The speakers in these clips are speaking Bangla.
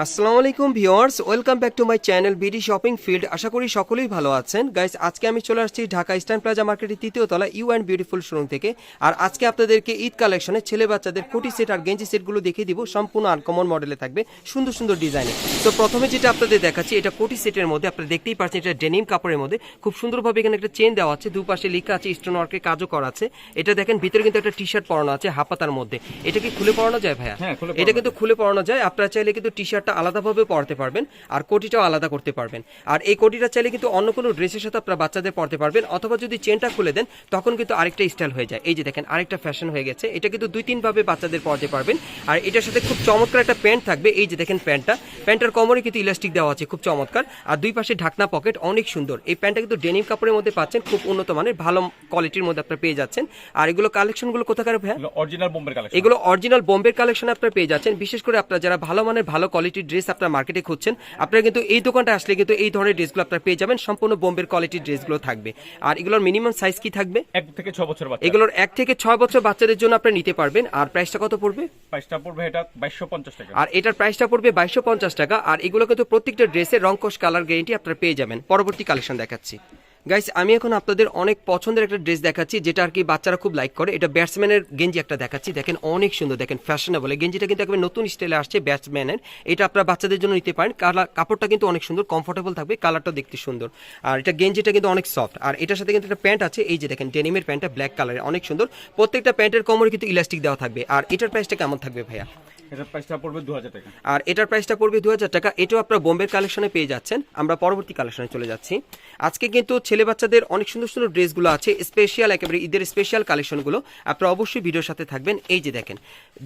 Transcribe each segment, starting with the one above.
আসসালামু আলাইকুম viewers welcome back to my channel BD shopping field. আশা করি সকলেই ভালো আছেন। গাইস আজকে আমি চলে আসছি ঢাকা ইস্টার্ন প্লাজা মার্কেটের তৃতীয় তলা ইউ অ্যান্ড বিউটিফুল শোরুম থেকে। আর আজকে আপনাদেরকে ঈদ কালেকশনে ছেলে বাচ্চাদের কোটি সেট আর গেঞ্জি সেটগুলো দেখিয়ে দিব। সম্পূর্ণ আনকমন মডেলে থাকবে সুন্দর সুন্দর ডিজাইনে। তো প্রথমে যেটা আপনাদের দেখাচ্ছি এটা কোটি সেটের মধ্যে আপনারা দেখতেই পাচ্ছেন এটা ডেনিম কাপড়ের মধ্যে। খুব সুন্দরভাবে এখানে একটা চেন দেওয়া আছে দুপাশে লেখা আছে স্টোন ওয়ার্কের কাজও করা আছে। এটা দেখেন ভিতরে কিন্তু একটা টি শার্ট পরানো আছে হাফাতার মধ্যে। এটা কি খুলে পরানো যায় ভাইয়া? হ্যাঁ, এটা কিন্তু খুলে পরানো যায়। আপনারা চাইলে কিন্তু টি শার্টটা আলাদাভাবে পরতে পারবেন আর কোটিটাও আলাদা করতে পারবেন। আর এই কোটিটা চাইলে কিন্তু অন্য কোনো ড্রেসের সাথে আপনারা বাচ্চাদের পরতে পারবেন অথবা যদি চেনটা খুলে দেন তখন কিন্তু আরেকটা স্টাইল হয়ে যায়। এই যে দেখেন আরেকটা ফ্যাশন হয়ে গেছে। এটা কিন্তু দুই তিন ভাবে বাচ্চাদের পরতে পারবেন। আর এটার সাথে খুব চমৎকার একটা প্যান্ট থাকবে। এই যে দেখেন প্যান্টটা প্যান্টের কোমরে কিন্তু ইলাস্টিক দেওয়া আছে খুব চমৎকার। আর দুই পাশে ঢাকনা পকেট অনেক সুন্দর। এই প্যান্টটা কিন্তু ডেনিম কাপড়ের মধ্যে পাচ্ছেন খুব উন্নত মানের ভালো কোয়ালিটির মধ্যে আপনারা পেয়ে যাচ্ছেন। আর এগুলো কালেকশনগুলো কোথাকার ভাইয়া? অরিজিনাল বোম্বের কালেকশন এগুলো অরিজিনাল বোম্বের কালেকশন আপনারা পেয়ে যাচ্ছেন। বিশেষ করে আপনারা যারা ভালো মানের ভালো কোয়ালিটির ড্রেস আপনার মার্কেটে খুঁজছেন আপনারা কিন্তু এই দোকানটা আসলে কিন্তু এই ধরনের ড্রেসগুলো আপনারা পেয়ে যাবেন। সম্পূর্ণ বোম্বের কোয়ালিটির ড্রেসগুলো থাকবে। আর এগুলোর মিনিমাম সাইজ কি থাকবে? এক থেকে ছ বছর বাচ্চা এগুলোর এক থেকে ছয় বছর বাচ্চাদের জন্য আপনারা নিতে পারবেন। আর প্রাইসটা কত পড়বে? প্রাইসটা পড়বে এটা বাইশশো পঞ্চাশ টাকা। আর এটার প্রাইসটা পড়বে বাইশশো পঞ্চাশ টাকা। আর এগুলো কিন্তু প্রত্যেকটা ড্রেসের রংকশ কালার গ্যারেন্টি আপনারা পেয়ে যাবেন। পরবর্তী কালেকশন দেখাচ্ছি। গাইস আমি এখন আপনাদের অনেক পছন্দের একটা ড্রেস দেখাচ্ছি, যেটা আর কি বাচ্চারা খুব লাইক করে। এটা ব্যাটসম্যানের গেঞ্জি একটা দেখাচ্ছি। দেখেন, অনেক সুন্দর, দেখেন ফ্যাশনেবল এই গেঞ্জিটা কিন্তু একবার নতুন স্টাইলে আসছে ব্যাটসম্যানের এটা আপনারা বাচ্চাদের জন্য নিতে পারেন। কালার কাপড়টা কিন্তু অনেক সুন্দর কমফোর্টেবল থাকবে কালারটা দেখতে সুন্দর। আর এটা গেঞ্জিটা কিন্তু অনেক সফট আর এটার সাথে কিন্তু একটা প্যান্ট আছে, এই যে দেখেন ডেনিমের প্যান্টটা ব্ল্যাক কালারের অনেক সুন্দর। প্রত্যেকটা প্যান্টের কোমরে কিন্তু ইলাস্টিক দেওয়া থাকবে। আর এটার প্রাইসটা কেমন থাকবে ভাইয়া? এটার প্রাইসটা পড়বে দু হাজার টাকা। আর এটার প্রাইসটা পড়বে দু হাজার টাকা, এটাও আপনারা বোম্বের কালেকশনে পেয়ে যাচ্ছেন। আমরা পরবর্তী কালেকশনে চলে যাচ্ছি। আজকে কিন্তু ছেলে বাচ্চাদের অনেক সুন্দর সুন্দর ড্রেসগুলো আছে স্পেশাল একেবারে ঈদের স্পেশাল কালেকশনগুলো আপনারা অবশ্যই ভিডিওর সাথে থাকবেন। এই যে দেখেন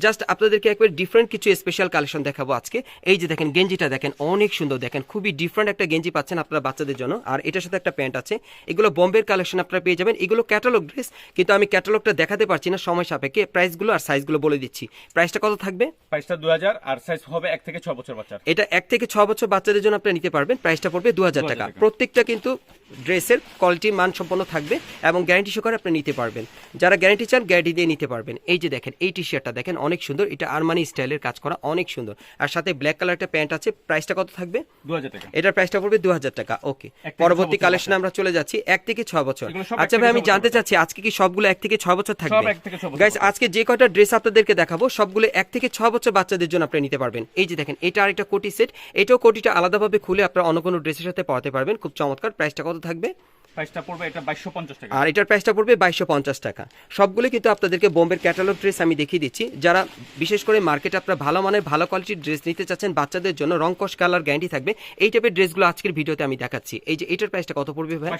জাস্ট আপনাদেরকে একবার ডিফারেন্ট কিছু স্পেশাল কালেকশন দেখাবো আজকে। এই যে দেখেন, গেঞ্জিটা দেখেন, অনেক সুন্দর দেখেন, খুবই ডিফারেন্ট একটা গেঞ্জি পাচ্ছেন আপনারা বাচ্চাদের জন্য। আর এটার সাথে একটা প্যান্ট আছে, এগুলো বোম্বের কালেকশন আপনারা পেয়ে যাবেন। এগুলো ক্যাটালগ ড্রেস কিন্তু আমি ক্যাটালগটা দেখাতে পারছি না, সময় সাপেক্ষে। প্রাইসগুলো আর সাইজগুলো বলে দিচ্ছি। প্রাইসটা কত থাকবে? প্রাইসটা দু হাজার আর সাইজ হবে এক থেকে বছর বাচ্চার। এটা এক থেকে ছ বছর বাচ্চাদের জন্য আপনি নিতে পারবেন প্রাইসটা পড়বে দু হাজার টাকা। প্রত্যেকটা কিন্তু ড্রেসের কোয়ালিটি থাকবে এবং গ্যারান্টি সহকারে আপনি নিতে পারবেন। যারা গ্যারান্টি চান গ্যারান্টি দিয়ে নিতে পারবেন। এই যে দেখেন এই টি শার্টটা দেখেন অনেক সুন্দর। এটা আরমানি স্টাইলের কাজ করা অনেক সুন্দর। আর সাথে ব্ল্যাক কালার একটা প্যান্ট আছে প্রাইসটা কত থাকবে? দু হাজার টাকা। এটার প্রাইসটা পড়বে দু হাজার টাকা ওকে পরবর্তী কালেকশনে। আমরা চলে যাচ্ছি এক থেকে ছ বছর। আচ্ছা ভাই আমি জানতে চাচ্ছি আজকে কি সবগুলো এক থেকে ছ বছর থাকবে? গাইস আজকে যে কয়টা ড্রেস আপনাদেরকে দেখাবো সবগুলো এক থেকে ছ বছর বাচ্চাদের জন্য আপনি নিতে পারবেন। এই যে দেখেন, এটা আরেকটা কোটি সেট। এটাও কোটিটা আলাদাভাবে খুলে আপনারা অন্য কোনো ড্রেসের সাথে পড়াতে পারবেন। খুব চমৎকার। প্রাইসটা কত থাকবে? প্রাইসটা পড়বে এটা বাইশশো পঞ্চাশ টাকা। আর এটার প্রাইসটা পড়বে বাইশশো পঞ্চাশ টাকা। সবগুলো কিন্তু আপনাদেরকে বোম্বের ক্যাটালগ ড্রেস আমি দেখিয়ে দিচ্ছি। যারা বিশেষ করে মার্কেটে আপনারা ভালো মানের ভালো কোয়ালিটির ড্রেস নিতে চাচ্ছেন বাচ্চাদের জন্য রংকশ কালার গ্যারান্টি থাকবে। এই টাইপের ড্রেসগুলো আজকের ভিডিওতে আমি দেখাচ্ছি। এই যে এটার প্রাইসটা কত পড়বে ভাই?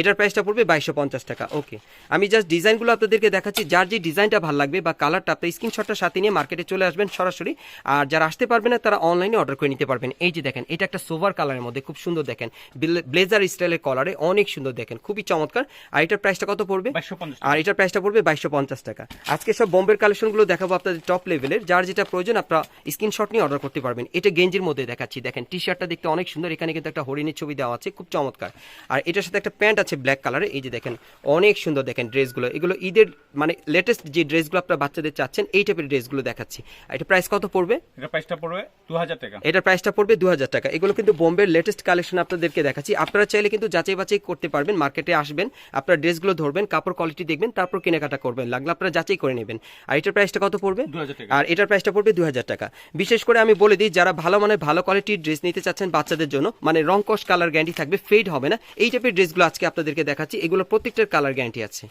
এটার প্রাইসটা পড়বে বাইশশো পঞ্চাশ টাকা। ওকে আমি জাস্ট ডিজাইনগুলো আপনাদেরকে দেখাচ্ছি। যার যে ডিজাইনটা ভালো লাগবে বা কালারটা আপনি স্ক্রিনশটটা সাথে নিয়ে মার্কেটে চলে আসবেন সরাসরি। আর যারা আসতে পারবে না তারা অনলাইনে অর্ডার করে নিতে পারবেন। এই যে দেখেন এটা একটা সোভার কালারের মধ্যে খুব সুন্দর দেখেন। ব্লেজার স্টাইলের কলারে অনেক সুন্দর দেখেন খুবই চমৎকার। আর এটার প্রাইসটা কত পড়বে? আর এটার প্রাইসটা পড়বে বাইশশো পঞ্চাশ টাকা। আজকে সব বোম্বের কালেকশনগুলো দেখাবো আপনাদের টপ লেভেলের যার যেটা প্রয়োজন আপনারা স্ক্রিনশট নিয়ে অর্ডার করতে পারবেন। এটা গেঞ্জির মধ্যে দেখাচ্ছি। দেখেন টি শার্টটা দেখতে অনেক সুন্দর। এখানে কিন্তু একটা হরিণের ছবি দেওয়া আছে খুব চমৎকার। আর এটার সাথে একটা প্যান্ট আছে ব্ল্যাক কালারের এই যে দেখেন অনেক সুন্দর দেখেন ড্রেসগুলো। এগুলো ঈদের মানে লেটেস্ট যে ড্রেসগুলো আপনার বাচ্চাদের চাচ্ছেন এই টাইপের ড্রেসগুলো দেখাচ্ছি। আর এটা প্রাইস কত পড়বে? এটার প্রাইসটা পড়বে দু হাজার টাকা। এটার প্রাইসটা পড়বে দু হাজার টাকা। এগুলো কিন্তু বোম্বের লেটেস্ট কালেকশন আপনাদেরকে দেখাচ্ছি। আপনারা চাইলে কিন্তু যাচাই বাছাই করতে পারবেন। মার্কেটে আসবেন আপনার ড্রেসগুলো ধরবেন কাপড় কোয়ালিটি দেখবেন তারপর কেনাকাটা করবেন। লাগলে আপনারা যাচাই করে নেবেন। আর এটার প্রাইসটা কত পড়বে? আর এটার প্রাইসটা পড়বে দুই হাজার টাকা। বিশেষ করে আমি বলে দিই যারা ভালো মানে ভালো কোয়ালিটির ড্রেস নিতে চাচ্ছেন বাচ্চাদের জন্য মানে রং কস কালার গ্যারান্টি থাকবে ফেড হবে না। এই টাইপের ড্রেসগুলো আজকে আপনাদেরকে দেখাচ্ছি এগুলো প্রত্যেকটার কালার গ্যারান্টি আছে।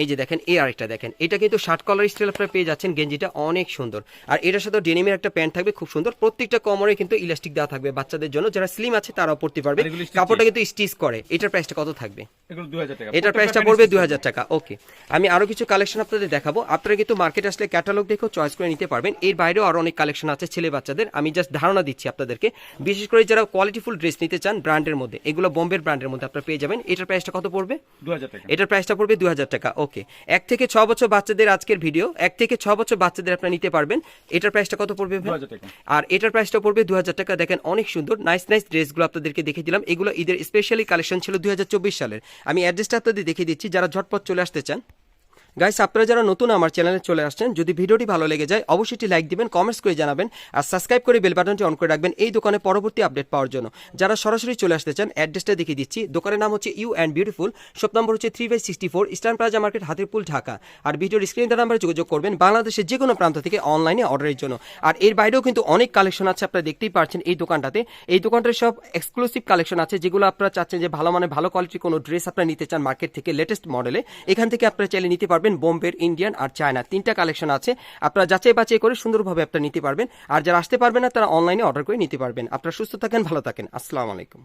এই যে দেখেন এই আরেকটা দেখেন। এটা কিন্তু শার্ট কলার স্টাইল আপনারা পেয়ে যাচ্ছেন গেঞ্জিটা অনেক সুন্দর। আর এটার সাথে ডেনিমের একটা প্যান্ট থাকবে খুব সুন্দর। প্রত্যেকটা কমরে কিন্তু ইলাস্টিক দেওয়া থাকবে বাচ্চাদের জন্য। যারা স্লিম আছে তারাও পড়তে পারবে। কাপড়টা কিন্তু স্টিচ করে। এটার প্রাইসটা কত থাকবে? এটার প্রাইসটা পড়বে দু হাজার টাকা। ওকে আমি আরও কিছু কালেকশন আপনাদের দেখাবো। আপনারা কিন্তু মার্কেট আসলে ক্যাটালগ দেখেও চয়েস করে নিতে পারবেন। এর বাইরেও আরও অনেক কালেকশন আছে ছেলে বাচ্চাদের। আমি জাস্ট ধারণা দিচ্ছি আপনাদেরকে। বিশেষ করে যারা কোয়ালিটিফুল ড্রেস নিতে চান ব্র্যান্ডের মধ্যে এগুলো বোম্বের ব্র্যান্ডের মধ্যে আপনারা পেয়ে যাবেন। এটার প্রাইসটা কত পড়বে? এটার প্রাইসটা পড়বে দু হাজার টাকা। ওকে এক থেকে ছ বছর বাচ্চাদের আজকের ভিডিও এক থেকে ছ বছর বাচ্চাদের আপনারা নিতে পারবেন। এটার প্রাইসটা কত পড়বে আর এটার প্রাইসটা পড়বে দু হাজার টাকা। দেখেন অনেক সুন্দর নাইস নাইস ড্রেসগুলো আপনাদেরকে দেখে দিলাম। এগুলো ঈদের স্পেশালি কালেকশন ছিল দু হাজার চব্বিশ সালের। আমি অ্যাড্রেসটা আপনাদের দেখিয়ে দিচ্ছি যারা ঝটপট চলে আসতে চান। গাইস আপনারা যারা নতুন আমার চ্যানেলে চলে আসছেন, যদি ভিডিওটি ভালো লেগে যায়, অবশ্যই লাইক দিবেন কমেন্টস করে জানাবেন, আর সাবস্ক্রাইব করে বেল বাটনটি অন করে রাখবেন এই দোকানে পরবর্তী আপডেট পাওয়ার জন্য। যারা সরাসরি চলে আসতে চান অ্যাড্রেসটা দেখিয়ে দিচ্ছি। দোকানের নাম হচ্ছে you and beautiful shop number হচ্ছে three by sixty four eastern plaza market Hatirpool Dhaka আর ভিডিওর স্ক্রিন নাম্বারে যোগাযোগ করবেন বাংলাদেশের যে কোনো প্রান্ত থেকে অনলাইনে অর্ডারের জন্য। আর এর বাইরেও কিন্তু অনেক কালেকশন আছে, আপনারা দেখতেই পাচ্ছেন এই দোকানটাতে। এই দোকানটার সব এক্সক্লুসিভ কালেকশন আছে, যেগুলো আপনারা চাচ্ছেন যে ভালো মানে ভালো কোয়ালিটির কোনো ড্রেস আপনারা নিতে চান মার্কেট থেকে লেটেস্ট মডেলে এখান থেকে আপনারা চাইলে নিতে পারবেন। বোম্বের, ইন্ডিয়ান আর চায়না তিনটা কালেকশন আছে। আপনারা যাচাই বাছাই করে সুন্দরভাবে আপনারা নিতে পারবেন। আর যারা আসতে পারবেন না, তারা অনলাইনে অর্ডার করে নিতে পারবেন। আপনারা সুস্থ থাকেন, ভালো থাকেন। আসসালামু আলাইকুম।